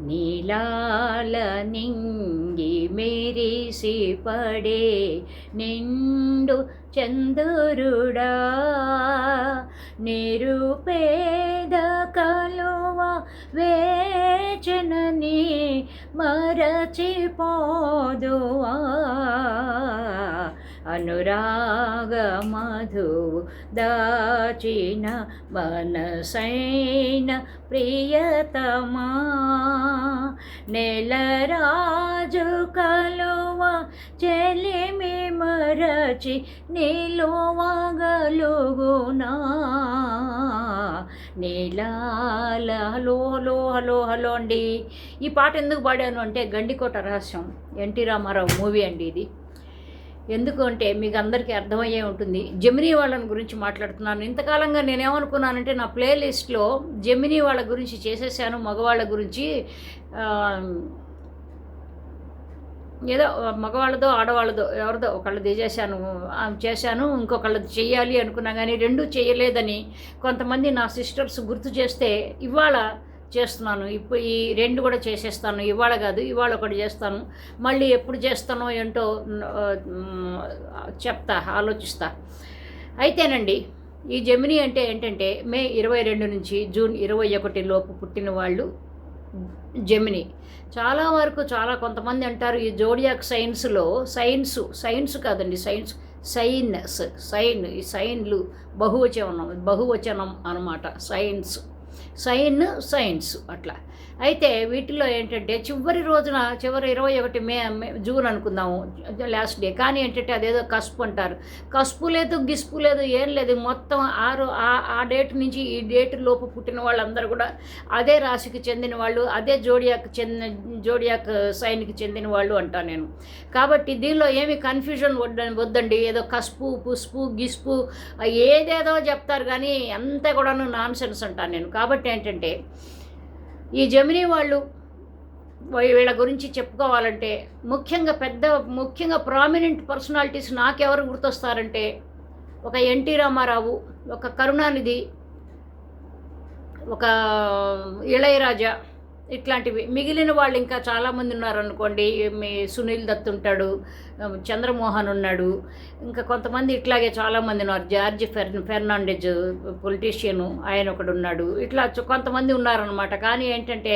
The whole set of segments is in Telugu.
నీలాల నింగి మెరిసి పడే నిండు చంద్రుడా నిరుపేద కలువ వేచనని మరచిపోదువా. అనురాగ మధు దాచిన మనసైన ప్రియతమా. నెలరాజు కలువ చెలిమి మరచి నిలువగలుగునా. నీలాల హలో హలో హలో హలో అండి. ఈ పాట ఎందుకు పాడాను అంటే గండికోట రహస్యం. ఎన్టీ రామారావు మూవీ అండి ఇది. ఎందుకు అంటే మీకు అందరికీ అర్థమయ్యే ఉంటుంది. జమినీ వాళ్ళని గురించి మాట్లాడుతున్నాను. ఇంతకాలంగా నేనేమనుకున్నానంటే నా ప్లేలిస్ట్లో జమినీ వాళ్ళ గురించి చేసేసాను. మగవాళ్ళ గురించి ఏదో మగవాళ్ళదో ఆడవాళ్ళదో ఎవరిదో ఒకళ్ళు చేశాను. చేశాను. ఇంకొకళ్ళది చేయాలి అనుకున్నా కానీ రెండూ చేయలేదని కొంతమంది నా సిస్టర్స్ గుర్తు చేస్తే ఇవాళ చేస్తున్నాను ఇప్పుడు ఈ రెండు కూడా చేసేస్తాను ఇవాళ కాదు ఇవాళ ఒకటి చేస్తాను మళ్ళీ ఎప్పుడు చేస్తానో ఏంటో చెప్తా ఆలోచిస్తా. అయితేనండి ఈ జమిని అంటే ఏంటంటే మే ఇరవై రెండు నుంచి జూన్ ఇరవై ఒకటి లోపు పుట్టిన వాళ్ళు జమిని. చాలా వరకు చాలా కొంతమంది అంటారు ఈ జోడియాక్ సైన్స్లో సైన్స్ సైన్స్ కాదండి సైన్స్ సైన్స్ సైన్ ఈ సైన్లు బహువచనం బహువచనం అనమాట సైన్స్. సైన్ సైన్స్ అట్లా. అయితే వీటిలో ఏంటంటే చివరి రోజున చివరి ఇరవై ఒకటి మే మే- జూన్ అనుకుందాము లాస్ట్ డే. కానీ ఏంటంటే అదేదో కస్పు అంటారు. కస్పు లేదు గిస్పు లేదు ఏం లేదు. మొత్తం ఆరు ఆ- ఆ డేట్ నుంచి ఈ డేట్ లోపు పుట్టిన వాళ్ళందరూ కూడా అదే రాశికి చెందిన వాళ్ళు అదే జోడియాక్ చెందిన జోడియాక్ సైన్కి చెందిన వాళ్ళు అంటాను నేను. కాబట్టి దీనిలో ఏమి కన్ఫ్యూజన్ వద్ద వద్దండి. ఏదో కస్పు పుస్పు గిస్పు ఏదేదో చెప్తారు కానీ అంతా కూడాను నాన్ సెన్స్ అంటాను నేను. కాబట్టి కాబట్టి ఏంటంటే ఈ జమినీ వాళ్ళు వీళ్ళ గురించి చెప్పుకోవాలంటే ముఖ్యంగా పెద్ద ముఖ్యంగా ప్రామినెంట్ పర్సనాలిటీస్ నాకెవరు గుర్తొస్తారంటే ఒక ఎన్టీ రామారావు ఒక కరుణానిధి ఒక ఇళయరాజా ఇట్లాంటివి. మిగిలిన వాళ్ళు ఇంకా చాలామంది ఉన్నారనుకోండి మీ సునీల్ దత్ ఉంటాడు చంద్రమోహన్ ఉన్నాడు. ఇంకా కొంతమంది ఇట్లాగే చాలామంది ఉన్నారు. జార్జ్ ఫెర్ ఫెర్నాండెజ్ పొలిటీషియను ఆయన ఒకడు ఉన్నాడు. ఇట్లా కొంతమంది ఉన్నారనమాట కానీ ఏంటంటే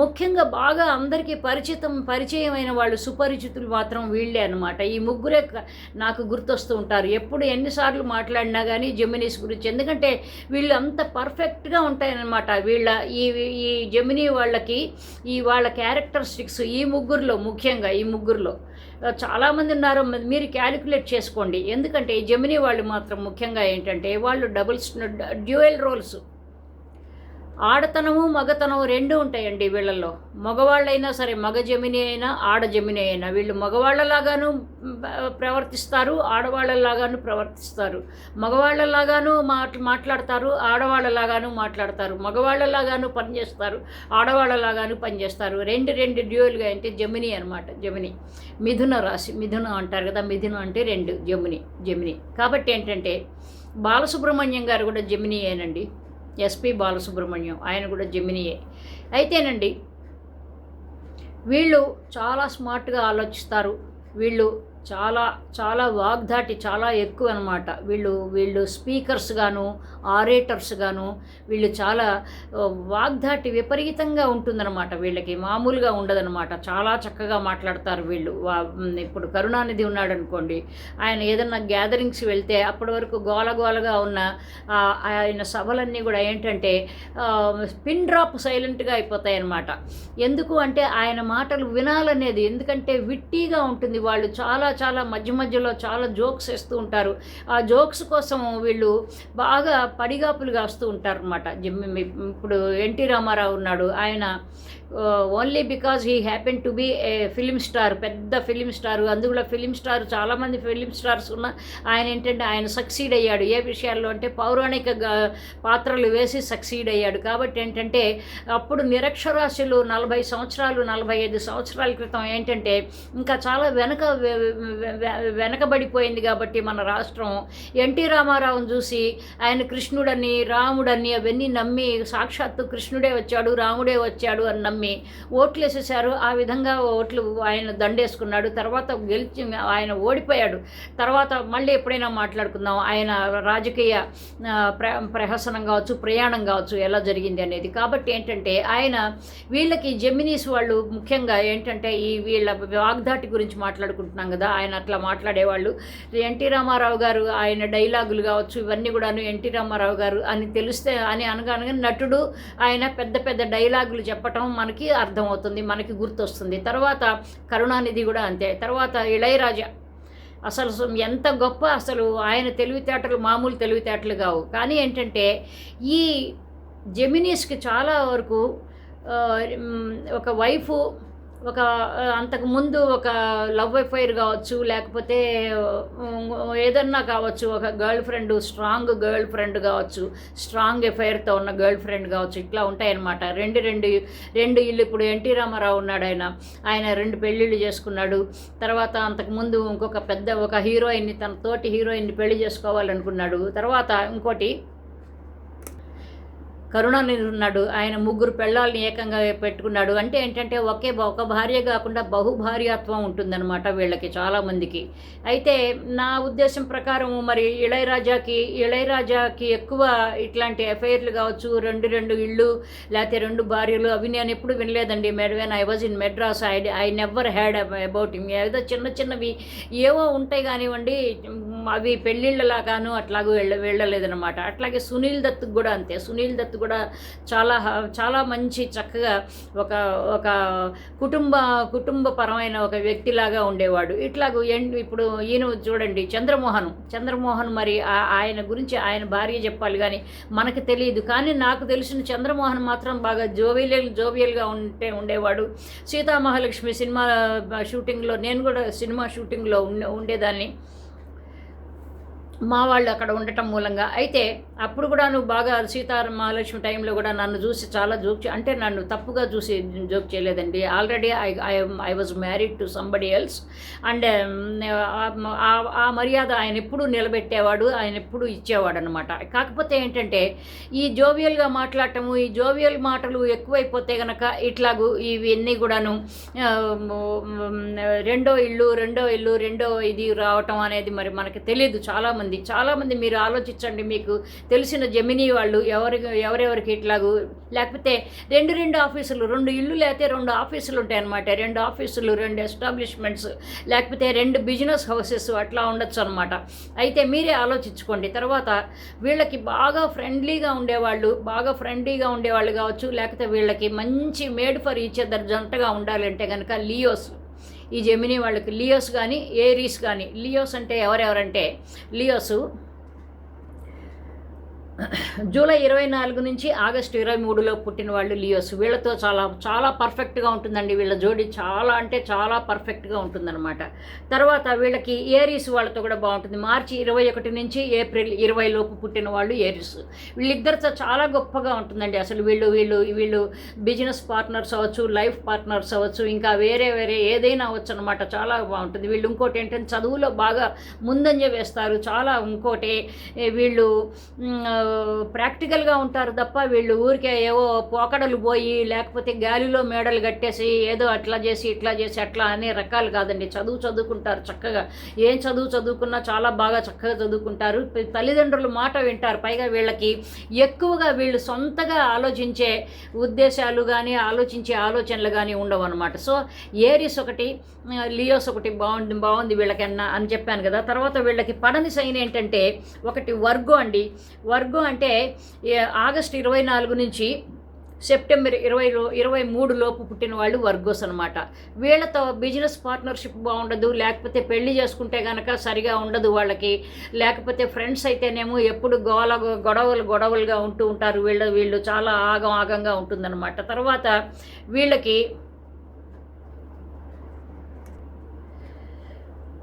ముఖ్యంగా బాగా అందరికీ పరిచితం పరిచయమైన వాళ్ళు సుపరిచితులు మాత్రం వీళ్ళే అనమాట ఈ ముగ్గురే నాకు గుర్తొస్తూ ఉంటారు. ఎప్పుడు ఎన్నిసార్లు మాట్లాడినా కానీ జెమినీస్ గురించి. ఎందుకంటే వీళ్ళు అంత పర్ఫెక్ట్గా ఉంటాయన్నమాట. వీళ్ళ ఈ ఈ జెమినీ వాళ్ళకి ఈ వాళ్ళ క్యారెక్టరిస్టిక్స్ ఈ ముగ్గురులో ముఖ్యంగా ఈ ముగ్గురులో. చాలామంది ఉన్నారు. మీరు క్యాలిక్యులేట్ చేసుకోండి. ఎందుకంటే ఈ జెమినీ వాళ్ళు మాత్రం ముఖ్యంగా ఏంటంటే వాళ్ళు డబుల్స్ డ్యూయల్ రోల్స్. ఆడతనము మగతనము రెండు ఉంటాయండి వీళ్ళల్లో. మగవాళ్ళైనా సరే మగ జమిని అయినా ఆడ జమిని అయినా. వీళ్ళు మగవాళ్ళలాగాను ప్రవర్తిస్తారు ఆడవాళ్ళలాగాను ప్రవర్తిస్తారు. మగవాళ్ళలాగాను మాట్ మాట్లాడతారు ఆడవాళ్ళలాగాను మాట్లాడతారు. మగవాళ్ళలాగాను పనిచేస్తారు ఆడవాళ్ళలాగాను పనిచేస్తారు. రెండు రెండు డ్యూయల్గా అంటే జమిని అనమాట జమిని. మిథున రాశి మిథున అంటారు కదా మిథున అంటే రెండు జమిని జమిని. కాబట్టి ఏంటంటే బాలసుబ్రహ్మణ్యం గారు కూడా జమినియేనండి ఎస్పి బాలసుబ్రహ్మణ్యం. ఆయన కూడా జమినియే. అయితేనండి వీళ్ళు చాలా స్మార్ట్గా ఆలోచిస్తారు. వీళ్ళు చాలా చాలా వాగ్దాటి చాలా ఎక్కువ అనమాట వీళ్ళు వీళ్ళు స్పీకర్స్ గాను ఆరేటర్స్ గాను వీళ్ళు చాలా వాగ్దాటి విపరీతంగా ఉంటుందన్నమాట. వీళ్ళకి మామూలుగా ఉండదన్నమాట. చాలా చక్కగా మాట్లాడతారు వీళ్ళు. వా- ఇప్పుడు కరుణానిధి ఉన్నాడు అనుకోండి ఆయన ఏదన్నా గ్యాదరింగ్స్ వెళ్తే అప్పటి వరకు గోలగోలగా ఉన్న ఆయన సభలన్నీ కూడా ఏంటంటే పిన్ డ్రాప్ సైలెంట్గా అయిపోతాయి అన్నమాట ఎందుకు అంటే ఆయన మాటలు వినాలనేది ఎందుకంటే విట్టీగా ఉంటుంది. వాళ్ళు చాలా చాలా మధ్య మధ్యలో చాలా జోక్స్ వేస్తూ ఉంటారు. ఆ జోక్స్ కోసం వీళ్ళు బాగా పడిగాపులు కాస్తూ ఉంటారు అనమాట ఇప్పుడు ఎన్టీ రామారావు ఉన్నాడు. ఆయన only because he happen to be a film star పెద్ద ఫిలిం స్టార్ అందులో ఫిలిం స్టార్ చాలామంది ఫిలిం స్టార్స్ ఉన్న ఆయన ఏంటంటే ఆయన సక్సీడ్ అయ్యాడు. ఏ విషయాల్లో అంటే పౌరాణిక పాత్రలు వేసి సక్సీడ్ అయ్యాడు. కాబట్టి ఏంటంటే అప్పుడు నిరక్షరాస్యులు నలభై సంవత్సరాలు నలభై ఐదు సంవత్సరాల క్రితం ఏంటంటే ఇంకా చాలా వెనక వెనకబడిపోయింది కాబట్టి మన రాష్ట్రం. ఎన్టీ రామారావుని చూసి ఆయన కృష్ణుడని రాముడని అవన్నీ నమ్మి సాక్షాత్తు కృష్ణుడే వచ్చాడు రాముడే వచ్చాడు అని నమ్మి ఓట్లు వేసేసారు ఆ విధంగా ఓట్లు ఆయన దండేసుకున్నాడు. తర్వాత గెలిచి ఆయన ఓడిపోయాడు. తర్వాత మళ్ళీ ఎప్పుడైనా మాట్లాడుకుందాం. ఆయన రాజకీయ ప్ర ప్రహసనం కావచ్చు ప్రయాణం కావచ్చు ఎలా జరిగింది అనేది. కాబట్టి ఏంటంటే ఆయన వీళ్ళకి జెమినీస్ వాళ్ళు ముఖ్యంగా ఏంటంటే ఈ వీళ్ళ వాగ్దాటి గురించి మాట్లాడుకుంటున్నాం కదా. ఆయన అట్లా మాట్లాడేవాళ్ళు. ఎన్టీ రామారావు గారు ఆయన డైలాగులు కావచ్చు ఇవన్నీ కూడాను ఎన్టీ రామారావు గారు అని తెలిస్తే అని అనగానే నటుడు ఆయన పెద్ద పెద్ద డైలాగులు చెప్పటం మనకి అర్థమవుతుంది మనకి గుర్తొస్తుంది. తర్వాత కరుణానిధి కూడా అంతే. తర్వాత ఇళయరాజా. అసలు ఎంత గొప్ప అసలు ఆయన తెలివితేటలు మామూలు తెలివితేటలు కావు. కానీ ఏంటంటే ఈ జెమినీస్కి చాలా వరకు ఒక వైఫ్ ఒక అంతకు ముందు ఒక లవ్ ఎఫైర్ కావచ్చు లేకపోతే ఏదన్నా కావచ్చు ఒక girlfriend strong girlfriend కావచ్చు స్ట్రాంగ్ ఎఫైర్తో ఉన్న గర్ల్ ఫ్రెండ్ కావచ్చు ఇట్లా ఉంటాయన్నమాట. రెండు రెండు రెండు ఇల్లు. ఇప్పుడు ఎన్టీ రామారావు ఉన్నాడు ఆయన. ఆయన రెండు పెళ్ళిళ్ళు చేసుకున్నాడు. తర్వాత అంతకుముందు ఇంకొక పెద్ద ఒక హీరోయిన్ని తన తోటి హీరోయిన్ని పెళ్ళి చేసుకోవాలనుకున్నాడు. తర్వాత ఇంకోటి కరుణానిధి ఉన్నాడు ఆయన ముగ్గురు పెళ్ళాలని ఏకంగా పెట్టుకున్నాడు. అంటే ఏంటంటే ఒకే ఒక భార్య కాకుండా బహుభార్యాత్వం ఉంటుందన్నమాట వీళ్ళకి చాలామందికి అయితే నా ఉద్దేశం ప్రకారం మరి ఇళయరాజాకి ఇళయరాజాకి ఎక్కువ ఇట్లాంటి ఎఫ్ఐఆర్లు కావచ్చు రెండు రెండు ఇళ్ళు లేకపోతే రెండు భార్యలు అవి నేను ఎప్పుడు వినలేదండి. మెడ్వెన్ I was in Madras I I never had about him ఏదో చిన్న చిన్నవి ఏవో ఉంటాయి కానివ్వండి అవి పెళ్ళిళ్ళలాగాను అట్లాగూ వెళ్ళ వెళ్ళలేదన్నమాట. అట్లాగే సునీల్ దత్ కూడా అంతే. సునీల్ దత్ కూడా చాలా చాలా మంచి చక్కగా ఒక ఒక కుటుంబ కుటుంబపరమైన ఒక వ్యక్తిలాగా ఉండేవాడు. ఇట్లాగూ ఎన్- ఇప్పుడు ఈయన చూడండి చంద్రమోహన్. చంద్రమోహన్ మరి ఆ- ఆయన గురించి ఆయన భార్య చెప్పాలి కానీ మనకు తెలియదు. కానీ నాకు తెలిసిన చంద్రమోహన్ మాత్రం బాగా జోవియల్ జోవియల్గా ఉంటే ఉండేవాడు. సీతామహాలక్ష్మి సినిమా షూటింగ్లో నేను కూడా సినిమా షూటింగ్లో ఉండే ఉండేదాన్ని. మా వాళ్ళు అక్కడ ఉండటం మూలంగా. అయితే అప్పుడు కూడా నువ్వు బాగా సీతారామలక్ష్మి టైంలో కూడా నన్ను చూసి చాలా జోక్ అంటే నన్ను తప్పుగా చూసి జోక్ చేయలేదండి. Already I I I was married to somebody else and ఆ మర్యాద ఆయన ఎప్పుడు నిలబెట్టేవాడు ఆయన ఎప్పుడు ఇచ్చేవాడు అనమాట కాకపోతే ఏంటంటే ఈ జోవియల్గా మాట్లాడటము ఈ జోవియల్ మాటలు ఎక్కువైపోతే గనక ఇట్లాగూ ఇవన్నీ కూడాను రెండో ఇల్లు రెండో ఇల్లు రెండో ఇది రావటం అనేది మరి మనకి తెలియదు చాలామంది. చాలామంది మీరు ఆలోచించండి మీకు తెలిసిన జమినీ వాళ్ళు ఎవరి ఎవరెవరికి ఇట్లాగూ లేకపోతే రెండు రెండు ఆఫీసులు రెండు ఇల్లు లేకపోతే రెండు ఆఫీసులు ఉంటాయన్నమాట. రెండు ఆఫీసులు రెండు ఎస్టాబ్లిష్మెంట్స్ లేకపోతే రెండు బిజినెస్ హౌసెస్ అట్లా ఉండొచ్చు అనమాట అయితే మీరే ఆలోచించుకోండి. తర్వాత వీళ్ళకి బాగా ఫ్రెండ్లీగా ఉండేవాళ్ళు బాగా ఫ్రెండ్లీగా ఉండేవాళ్ళు కావచ్చు లేకపోతే వీళ్ళకి మంచి మేడ్ ఫర్ ఈచ్ అదర్ జంటగా ఉండాలంటే కనుక లియోస్. ఈ జెమినీ వాళ్ళకి లియోస్ కానీ ఏరీస్ కానీ లియోస్ అంటే ఎవరెవరంటే లియోసు జూలై ఇరవై నాలుగు నుంచి ఆగస్టు ఇరవై మూడులో పుట్టిన వాళ్ళు లియోస్. వీళ్ళతో చాలా చాలా పర్ఫెక్ట్గా ఉంటుందండి. వీళ్ళ జోడి చాలా అంటే చాలా పర్ఫెక్ట్గా ఉంటుందన్నమాట. తర్వాత వీళ్ళకి ఏరీస్ వాళ్ళతో కూడా బాగుంటుంది. మార్చి ఇరవై ఒకటి నుంచి ఏప్రిల్ ఇరవై లోపు పుట్టిన వాళ్ళు ఏరీస్. వీళ్ళిద్దరితో చాలా గొప్పగా ఉంటుందండి. అసలు వీళ్ళు వీళ్ళు వీళ్ళు బిజినెస్ పార్ట్నర్స్ అవ్వచ్చు లైఫ్ పార్ట్నర్స్ అవ్వచ్చు ఇంకా వేరే వేరే ఏదైనా అవ్వచ్చు అనమాట చాలా బాగుంటుంది. వీళ్ళు ఇంకోటి ఏంటంటే చదువులో బాగా ముందంజ వేస్తారు. చాలా ఇంకోటి వీళ్ళు ప్రాక్టికల్గా ఉంటారు తప్ప వీళ్ళు ఊరికే ఏవో పోకడలు పోయి లేకపోతే గాలిలో మేడలు కట్టేసి ఏదో అట్లా చేసి ఇట్లా చేసి అట్లా అనే రకాలు కాదండి. చదువు చదువుకుంటారు చక్కగా. ఏం చదువు చదువుకున్నా చాలా బాగా చక్కగా చదువుకుంటారు. తల్లిదండ్రులు తల్లిదండ్రుల మాట వింటారు. పైగా వీళ్ళకి ఎక్కువగా వీళ్ళు సొంతగా ఆలోచించే ఉద్దేశాలు కానీ ఆలోచించే ఆలోచనలు కానీ ఉండవు అనమాట సో ఏరిస్ ఒకటి లియోస్ ఒకటి బాగుంది బాగుంది వీళ్ళకన్నా అని చెప్పాను కదా. తర్వాత వీళ్ళకి పడని సైన్ ఏంటంటే ఒకటి వర్గం అండి. వర్గ అంటే ఆగస్ట్ ఇరవై నాలుగు నుంచి సెప్టెంబర్ ఇరవై ఇరవై మూడు లోపు పుట్టిన వాళ్ళు వర్గోస్ అనమాట వీళ్ళతో బిజినెస్ పార్ట్నర్షిప్ బాగుండదు లేకపోతే పెళ్ళి చేసుకుంటే కనుక సరిగా ఉండదు వాళ్ళకి. లేకపోతే ఫ్రెండ్స్ అయితేనేమో ఎప్పుడు గోల గొడవలు గొడవలుగా ఉంటూ ఉంటారు. వీళ్ళు వీళ్ళు చాలా ఆగం ఆగంగా ఉంటుందన్నమాట. తర్వాత వీళ్ళకి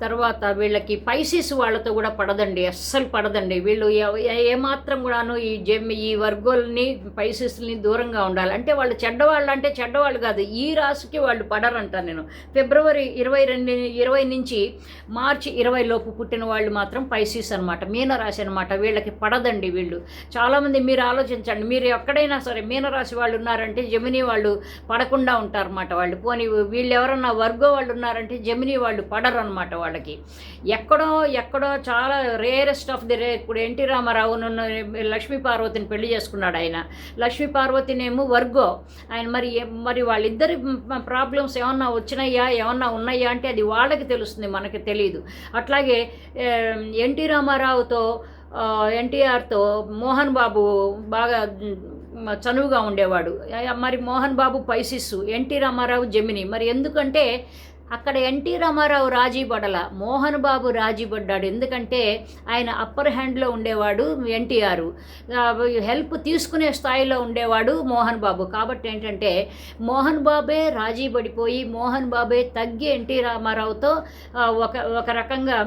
తర్వాత వీళ్ళకి పైసీస్ వాళ్ళతో కూడా పడదండి అస్సలు పడదండి. వీళ్ళు ఏ- ఏమాత్రం కూడాను ఈ జెమ్ ఈ వర్గోల్ని పైసీస్ని దూరంగా ఉండాలి. అంటే వాళ్ళు చెడ్డవాళ్ళు అంటే చెడ్డవాళ్ళు కాదు ఈ రాశికి వాళ్ళు పడరంట నేను. ఫిబ్రవరి ఇరవై రెండు ఇరవై నుంచి మార్చి ఇరవై లోపు పుట్టిన వాళ్ళు మాత్రం పైసీస్ అనమాట మీనరాశి అనమాట వీళ్ళకి పడదండి వీళ్ళు. చాలామంది మీరు ఆలోచించండి మీరు ఎక్కడైనా సరే మీనరాశి వాళ్ళు ఉన్నారంటే జమిని వాళ్ళు పడకుండా ఉంటారన్నమాట వాళ్ళు. పోనీ వీళ్ళు ఎవరన్నా వర్గో వాళ్ళు ఉన్నారంటే జమిని వాళ్ళు పడరు అనమాట వాళ్ళకి. ఎక్కడో ఎక్కడో చాలా రేరెస్ట్ ఆఫ్ ది రే ఇప్పుడు ఎన్టీ రామారావు లక్ష్మీ పార్వతిని పెళ్ళి చేసుకున్నాడు ఆయన. లక్ష్మీ పార్వతినేమో వర్గో. ఆయన మరి మరి వాళ్ళిద్దరి ప్రాబ్లమ్స్ ఏమన్నా వచ్చినాయా ఏమన్నా ఉన్నాయా అంటే అది వాళ్ళకి తెలుస్తుంది మనకి తెలియదు అట్లాగే ఎన్టీ రామారావుతో ఎన్టీఆర్తో మోహన్ బాబు బాగా చనువుగా ఉండేవాడు. మరి మోహన్ బాబు పైసిస్సు ఎన్టీ రామారావు జమిని. మరి ఎందుకంటే అక్కడ ఎన్టీ రామారావు రాజీ పడల. మోహన్ బాబు రాజీ పడ్డాడు. ఎందుకంటే ఆయన అప్పర్ హ్యాండ్లో ఉండేవాడు ఎన్టీఆర్. హెల్ప్ తీసుకునే స్థాయిలో ఉండేవాడు మోహన్ బాబు. కాబట్టి ఏంటంటే మోహన్ బాబే రాజీ పడిపోయి మోహన్ బాబే తగ్గి ఎన్టీ రామారావుతో ఒక ఒక రకంగా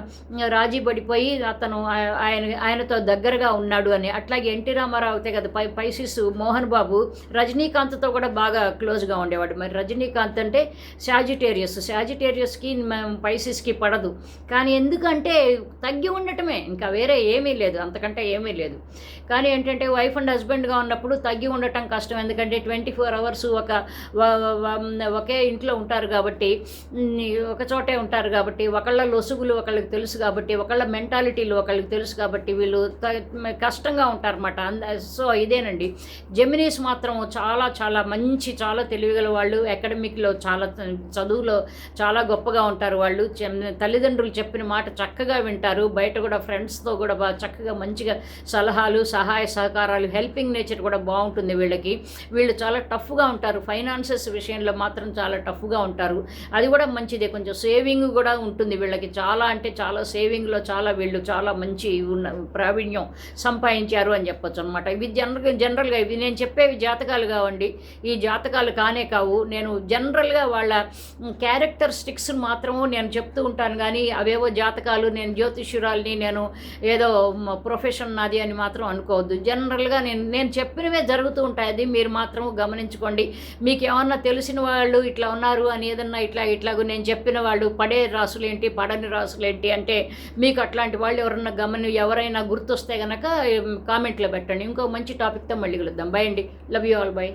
రాజీ పడిపోయి అతను ఆయన ఆయనతో దగ్గరగా ఉన్నాడు అని. అట్లాగే ఎన్టీ రామారావుతే కదా పై పైసిస్ మోహన్ బాబు రజనీకాంత్తో కూడా బాగా క్లోజ్గా ఉండేవాడు. మరి రజనీకాంత్ అంటే సాజిటేరియస్ సాజిటేరియస్కి పైసిస్కి పడదు. కానీ ఎందుకంటే తగ్గి ఉండటమే ఇంకా వేరే ఏమీ లేదు అంతకంటే ఏమీ లేదు. కానీ ఏంటంటే వైఫ్ అండ్ హస్బెండ్గా ఉన్నప్పుడు తగ్గి ఉండటం కష్టం. ఎందుకంటే ట్వంటీ ఫోర్ అవర్స్ ఒక ఒకే ఇంట్లో ఉంటారు కాబట్టి ఒక చోటే ఉంటారు కాబట్టి ఒకళ్ళ లొసుగులు ఒకళ్ళకి తెలుసు కాబట్టి ఒకళ్ళ మెంటాలిటీలు ఒకళ్ళకి తెలుసు కాబట్టి వీళ్ళు కష్టంగా ఉంటారన్నమాట. అంద సో ఇదేనండి. జెమినీస్ మాత్రం చాలా చాలా మంచి చాలా తెలివిగల వాళ్ళు. అకాడమిక్లో చాలా చ- చదువులో చాలా గొప్పగా ఉంటారు వాళ్ళు. తల్లిదండ్రులు చెప్పిన మాట చక్కగా వింటారు. బయట కూడా ఫ్రెండ్స్తో కూడా బాగా చక్కగా మంచిగా సలహాలు సహాయ సహకారాలు హెల్పింగ్ నేచర్ కూడా బాగుంటుంది వీళ్ళకి. వీళ్ళు చాలా టఫ్గా ఉంటారు. ఫైనాన్సెస్ విషయంలో మాత్రం చాలా టఫ్గా ఉంటారు. అది కూడా మంచిదే. కొంచెం సేవింగ్ కూడా ఉంటుంది వీళ్ళకి. చాలా అంటే చాలా సేవింగ్లో చాలా వీళ్ళు చాలా మంచి ఉన్న ప్రావీణ్యం సంపాదించారు అని చెప్పొచ్చు అనమాట ఇవి జనరల్ జనరల్గా ఇవి నేను చెప్పేవి జాతకాలు కావండి. ఈ జాతకాలు కానే కావు. నేను జనరల్గా వాళ్ళ క్యారెక్టర్ స్టిక్స్ మాత్రము నేను చెప్తూ ఉంటాను కానీ అవేవో జాతకాలు నేను జ్యోతిష్యురాల్ని నేను ఏదో ప్రొఫెషన్ నాది అని మాత్రం అనుకోవద్దు. జనరల్గా నేను నేను చెప్పినవే జరుగుతూ ఉంటాయి అది మీరు మాత్రం గమనించుకోండి. మీకు ఏమన్నా తెలిసిన వాళ్ళు ఇట్లా ఉన్నారు అని ఏదన్నా ఇట్లా ఇట్లాగూ నేను చెప్పిన వాళ్ళు పడే రాసులు ఏంటి పడని రాసులు ఏంటి అంటే మీకు అట్లాంటి వాళ్ళు ఎవరన్నా గమని ఎవరైనా గుర్తొస్తే కనుక కామెంట్లో పెట్టండి. ఇంకో మంచి టాపిక్తో మళ్ళీ కలుద్దాం. బై అండి. Love you all by